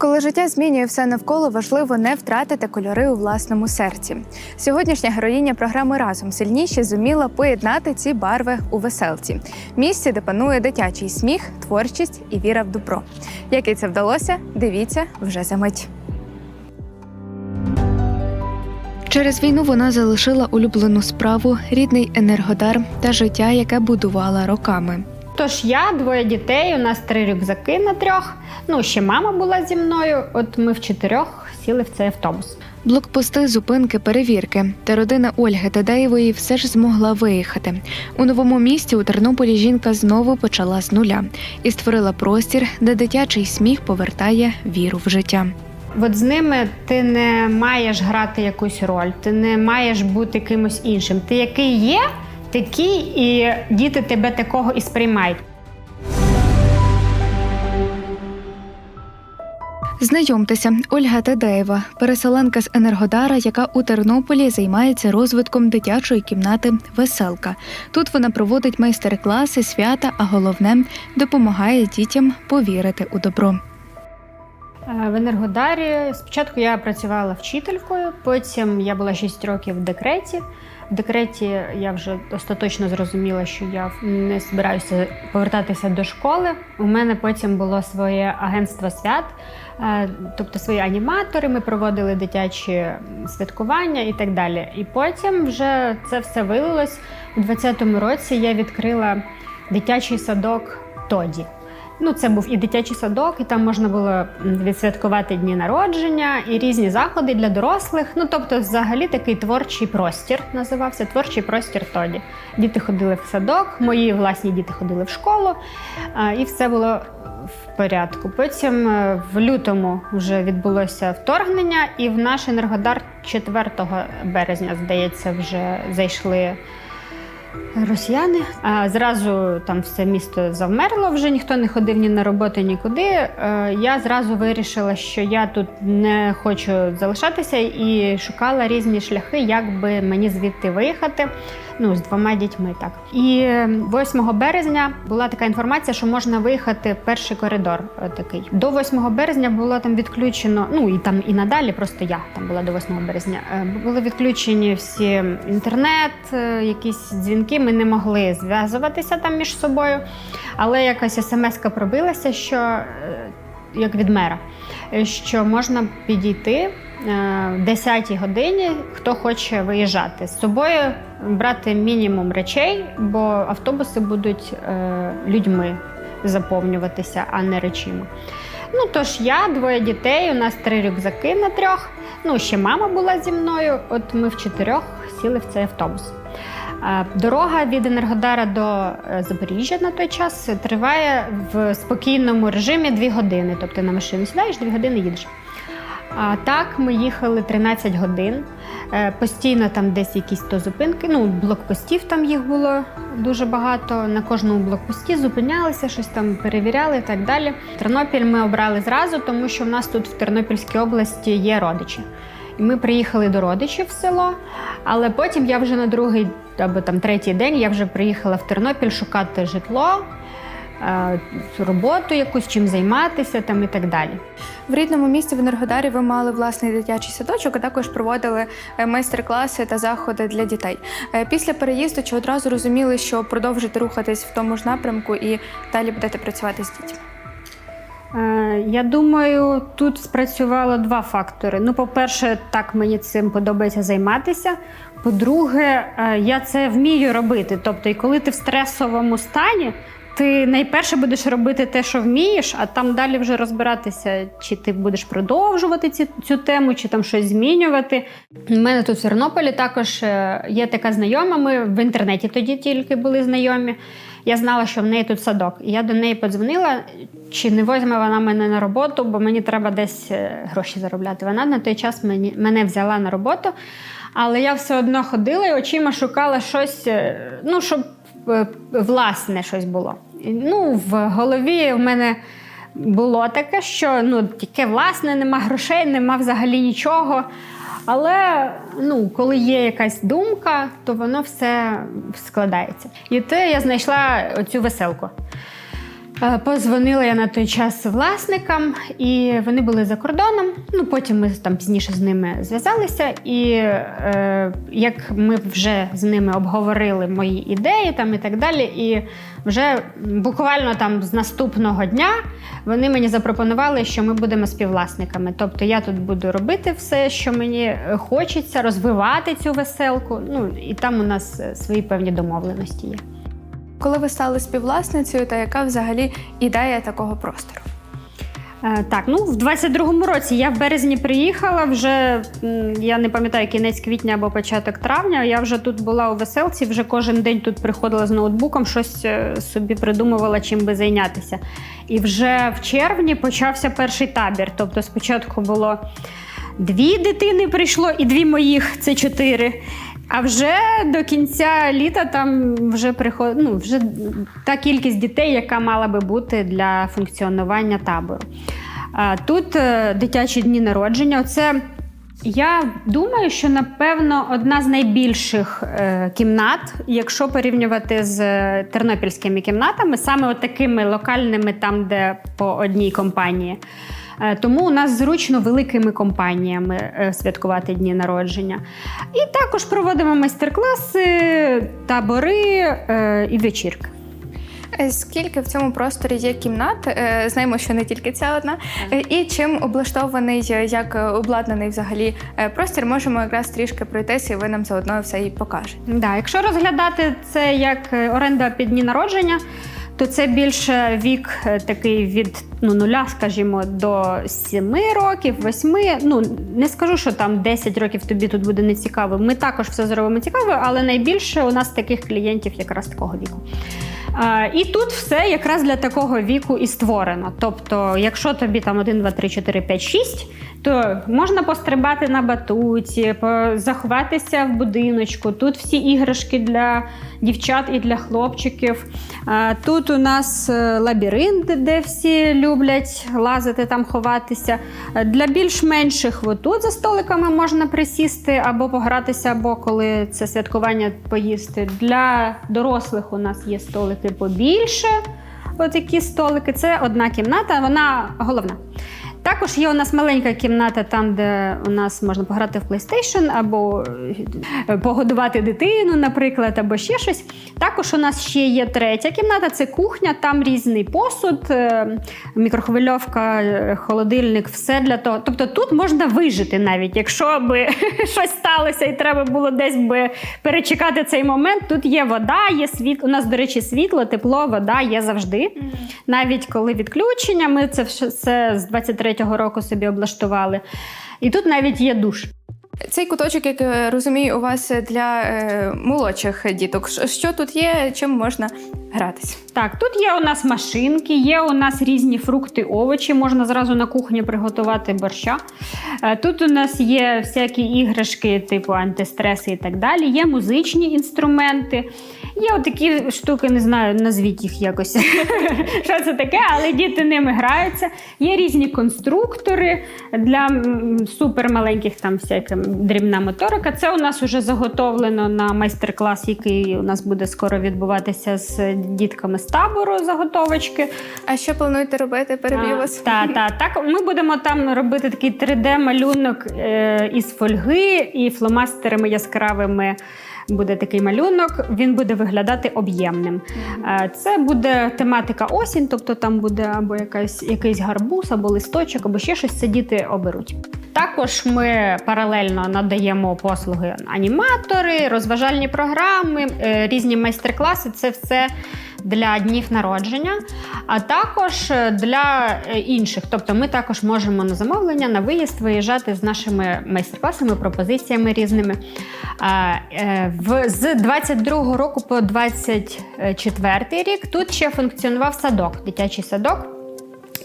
Коли життя змінює все навколо, важливо не втратити кольори у власному серці. Сьогоднішня героїня програми Разом сильніші зуміла поєднати ці барви у веселці місці, де панує дитячий сміх, творчість і віра в добро. Як їй це вдалося, дивіться вже за мить. Через війну вона залишила улюблену справу, рідний енергодар та життя, яке будувала роками. Тож я, двоє дітей, у нас три рюкзаки на трьох. Ну, ще мама була зі мною. От ми в чотирьох сіли в цей автобус. Блокпости, зупинки, перевірки. Та родина Ольги Тадеєвої все ж змогла виїхати. У новому місті у Тернополі жінка знову почала з нуля і створила простір, де дитячий сміх повертає віру в життя. От з ними ти не маєш грати якусь роль, ти не маєш бути кимось іншим. Ти який є, такий, і діти тебе такого і сприймають. Знайомтеся, Ольга Тадеєва, переселенка з Енергодара, яка у Тернополі займається розвитком дитячої кімнати Веселка. Тут вона проводить майстер-класи, свята, а головне допомагає дітям повірити у добро. Е, В Енергодарі спочатку я працювала вчителькою, потім я була 6 років в декреті. В декреті я вже остаточно зрозуміла, що я не збираюся повертатися до школи. У мене потім було своє агентство свят, е, тобто свої аніматори. Ми проводили дитячі святкування і так далі. І потім вже це все вилилось. У 2020 році я відкрила дитячий садок Тоді. Ну, це був і дитячий садок, і там можна було відсвяткувати дні народження, і різні заходи для дорослих. Ну, тобто, взагалі такий творчий простір називався творчий простір тоді. Діти ходили в садок, мої власні діти ходили в школу, і все було в порядку. Потім е, в лютому вже відбулося вторгнення, і в наш енергодар 4 березня, здається, вже зайшли Росіяни. А зразу там все місто завмерло, вже ніхто не ходив ні на роботу, нікуди. Е, Я зразу вирішила, що я тут не хочу залишатися і шукала різні шляхи, як би мені звідти виїхати. Ну, з двома дітьми так. І е, 8 березня була така інформація, що можна виїхати перший коридор. е, Такий до 8 березня було там відключено. Ну і там і надалі, просто я там була до 8 березня. е, Були відключені всі інтернет, якісь дзвінки. Ми не могли зв'язуватися там між собою. Але якась смс-ка пробилася, що е, як від мера, е, що можна підійти е, в 10 годині, хто хоче виїжджати з собою, брати мінімум речей, бо автобуси будуть е, людьми заповнюватися, а не речима. Ну тож я, двоє дітей, у нас три рюкзаки на трьох. Ну, ще мама була зі мною. От ми в чотирьох сіли в цей автобус. Е, Дорога від Енергодара до е, Запоріжжя на той час триває в спокійному режимі 2 години. Тобто на машину сідаєш, 2 години їдеш. А так ми їхали 13 годин. Е, Постійно там десь якісь то зупинки. Ну, блокпостів там їх було дуже багато. На кожному блокпості зупинялися, щось там перевіряли і так далі. Тернопіль ми обрали зразу, тому що в нас тут в Тернопільській області є родичі. І ми приїхали до родичів в село, але потім я вже на другий або там третій день я вже приїхала в Тернопіль шукати житло, роботу якусь, чим займатися там і так далі. В рідному місті в Енергодарі ви мали власний дитячий садочок, а також проводили е, майстер-класи та заходи для дітей. Е, Після переїзду чи одразу розуміли, що продовжите рухатись в тому ж напрямку і далі будете працювати з дітьми? Е, Я думаю, тут спрацювало два фактори. Ну, по-перше, так мені цим подобається займатися. По-друге, е, я це вмію робити. Тобто, і коли ти в стресовому стані, ти найперше будеш робити те, що вмієш, а там далі вже розбиратися, чи ти будеш продовжувати ці, цю тему, чи там щось змінювати. У мене тут в Тернополі також е, є така знайома. Ми в інтернеті тоді тільки були знайомі. Я знала, що в неї тут садок. Я до неї подзвонила, чи не возьме вона мене на роботу, бо мені треба десь е, гроші заробляти. Вона на той час мені, мене взяла на роботу, але я все одно ходила і очима шукала щось, е, ну, щоб власне щось було. Ну, в голові в мене було таке, що ну, таке власне, нема грошей, нема взагалі нічого. Але ну, коли є якась думка, то воно все складається. І те я знайшла оцю веселку. Е, Позвонила я на той час власникам, і вони були за кордоном. Ну потім ми там пізніше з ними зв'язалися. І е, як ми вже з ними обговорили мої ідеї там і так далі, і вже буквально там з наступного дня вони мені запропонували, що ми будемо співвласниками. Тобто я тут буду робити все, що мені хочеться, розвивати цю веселку. Ну і там у нас е, свої певні домовленості є. Коли ви стали співвласницею, та яка взагалі ідея такого простору? Е, Так, ну в 22-му році я в березні приїхала. Вже я не пам'ятаю кінець квітня або початок травня. Я вже тут була у веселці. Вже кожен день тут приходила з ноутбуком, щось е, собі придумувала, чим би зайнятися. І вже в червні почався перший табір. Тобто, спочатку було дві дитини прийшло і дві моїх це чотири. А вже до кінця літа там вже приход... ну, вже та кількість дітей, яка мала би бути для функціонування табору. А, Тут е, дитячі дні народження. Це я думаю, що напевно одна з найбільших е, кімнат, якщо порівнювати з е, тернопільськими кімнатами, саме от такими локальними, там, де по одній компанії. Е, Тому у нас зручно великими компаніями е, святкувати дні народження. І також проводимо майстер-класи, табори е, і вечірки. Скільки в цьому просторі є кімнат? Знаємо, що не тільки ця одна. І чим облаштований, як обладнаний взагалі простір, можемо якраз трішки пройтися, і ви нам заодно все і покажете. Да, якщо розглядати це як оренда під дні народження, то це більше вік е, такий від ну, нуля, скажімо, до 7 років, 8. Ну не скажу, що там 10 років тобі тут буде нецікаво. Ми також все зробимо цікаво, але найбільше у нас таких клієнтів якраз такого віку. І тут все якраз для такого віку і створено. Тобто, якщо тобі там 1, 2, 3, 4, 5, 6, то можна пострибати на батуті, заховатися в будиночку. Тут всі іграшки для дівчат і для хлопчиків. Тут у нас е, лабіринт, де всі люблять лазити там, ховатися. Е, Для більш менших отут за столиками можна присісти або погратися, або коли це святкування поїсти. Для дорослих у нас є столики побільше. Отакі столики. Це одна кімната, вона головна. Також є у нас маленька кімната, там, де у нас можна пограти в PlayStation, або е, погодувати дитину, наприклад, або ще щось. Також у нас ще є третя кімната це кухня, там різний посуд, е, мікрохвильовка, е, холодильник, все для того. Тобто тут можна вижити навіть, якщо би щось сталося і треба було десь би перечекати цей момент. Тут є вода, є світло. У нас, до речі, світло, тепло, вода є завжди. Навіть коли відключення, ми це все з 23-го року собі облаштували. І тут навіть є душ. Цей куточок, як я розумію, у вас для е, молодших діток. Що тут є, чим можна гратись? Так, тут є у нас машинки, є у нас різні фрукти, овочі, можна зразу на кухні приготувати борща. Е, Тут у нас є всякі іграшки, типу антистреси і так далі. Є музичні інструменти. Є отакі штуки, не знаю, назвіть їх якось. Що це таке, але діти ними граються. Є різні конструктори для супермаленьких там всяка дрібна моторика. Це у нас вже заготовлено на майстер-клас, який у нас буде скоро відбуватися з дітками з табору заготовочки. А що плануєте робити? Переб'ю вас. Так, так, так. Ми будемо там робити такий 3D-малюнок е, із фольги і фломастерами яскравими. Буде такий малюнок, він буде виглядати об'ємним. Е, Це буде тематика осінь, тобто там буде або якась, якийсь гарбуз, або листочок, або ще щось. Це діти оберуть. Також ми паралельно надаємо послуги аніматори, розважальні програми, е, різні майстер-класи. Це все для днів народження, а також е, для е, інших. Тобто ми також можемо на замовлення, на виїзд виїжджати з нашими майстер-класами, пропозиціями різними. Е, В, з 22 року по 24 рік тут ще функціонував садок, дитячий садок.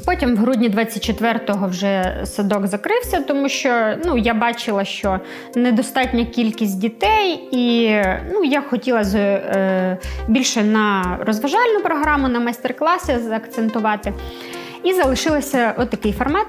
Потім в грудні 24-го вже садок закрився, тому що ну, я бачила, що недостатня кількість дітей, і ну, я хотіла з, е, більше на розважальну програму, на майстер-класи заакцентувати. І залишилося отакий формат.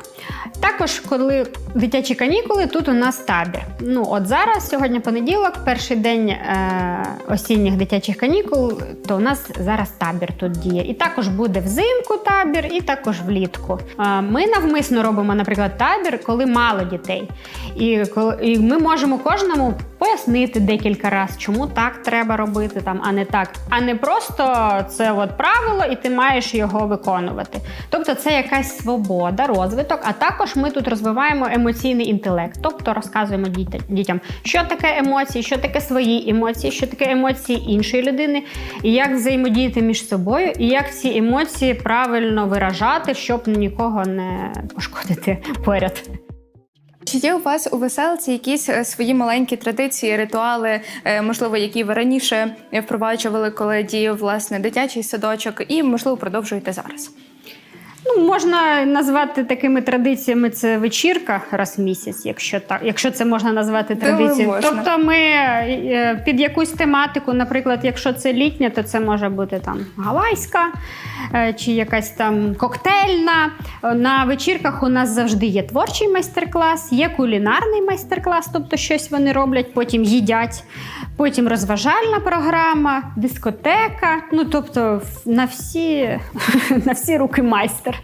Також, коли дитячі канікули, тут у нас табір. Ну, от зараз, сьогодні понеділок, перший день е- осінніх дитячих канікул, то у нас зараз табір тут діє. І також буде взимку табір, і також влітку. Е, ми навмисно робимо, наприклад, табір, коли мало дітей. І, коли, і ми можемо кожному пояснити декілька разів, чому так треба робити, там, а не так. А не просто це от правило, і ти маєш його виконувати. Тобто це якась свобода, розвиток. А також ми тут розвиваємо емоційний інтелект, тобто розказуємо дітям, що таке емоції, що таке свої емоції, що таке емоції іншої людини, і як взаємодіяти між собою, і як ці емоції правильно виражати, щоб нікого не пошкодити поряд. Чи є у вас у веселці якісь е, свої маленькі традиції, ритуали, е, можливо, які ви раніше впроваджували, коли діяв власне дитячий садочок, і можливо продовжуєте зараз? Ну, можна назвати такими традиціями це вечірка раз в місяць, якщо так, якщо це можна назвати традицією. можна. Тобто ми е, під якусь тематику, наприклад, якщо це літня, то це може бути там гавайська е, чи якась там коктейльна. На вечірках у нас завжди є творчий майстер-клас, є кулінарний майстер-клас, тобто щось вони роблять, потім їдять. Потім розважальна програма, дискотека. Ну тобто на всі, на всі руки майстер.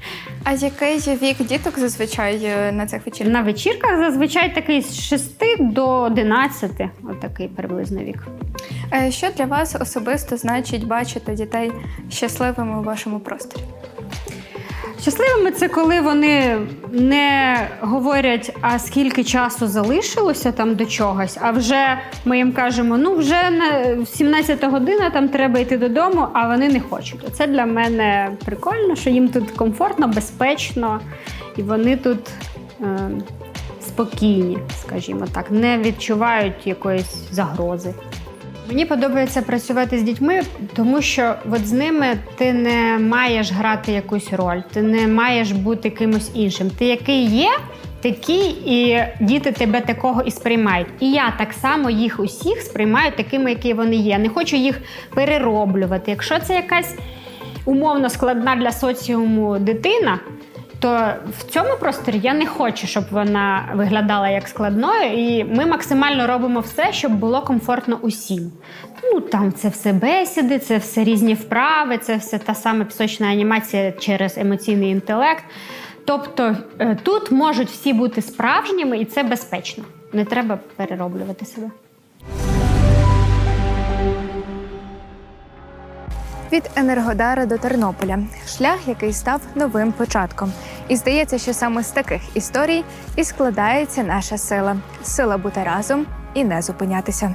А який вік діток зазвичай е, на цих вечірках? На вечірках зазвичай такий з 6 до 11, отакий приблизно вік. Що для вас особисто значить бачити дітей щасливими у вашому просторі? Щасливими це коли вони не говорять, а скільки часу залишилося там до чогось, а вже ми їм кажемо, ну вже на 17 година там треба йти додому, а вони не хочуть. Це для мене прикольно, що їм тут комфортно, безпечно, і вони тут е, спокійні, скажімо так, не відчувають якоїсь загрози. Мені подобається працювати з дітьми, тому що от з ними ти не маєш грати якусь роль, ти не маєш бути кимось іншим. Ти який є, такий, і діти тебе такого і сприймають. І я так само їх усіх сприймаю такими, які вони є. Не хочу їх перероблювати. Якщо це якась умовно складна для соціуму дитина. То в цьому просторі я не хочу, щоб вона виглядала як складною, і ми максимально робимо все, щоб було комфортно усім. Ну там це все бесіди, це все різні вправи, це все та сама пісочна анімація через емоційний інтелект. Тобто е, тут можуть всі бути справжніми, і це безпечно. Не треба перероблювати себе. Від Енергодара до Тернополя шлях, який став новим початком. І здається, що саме з таких історій і складається наша сила сила бути разом і не зупинятися.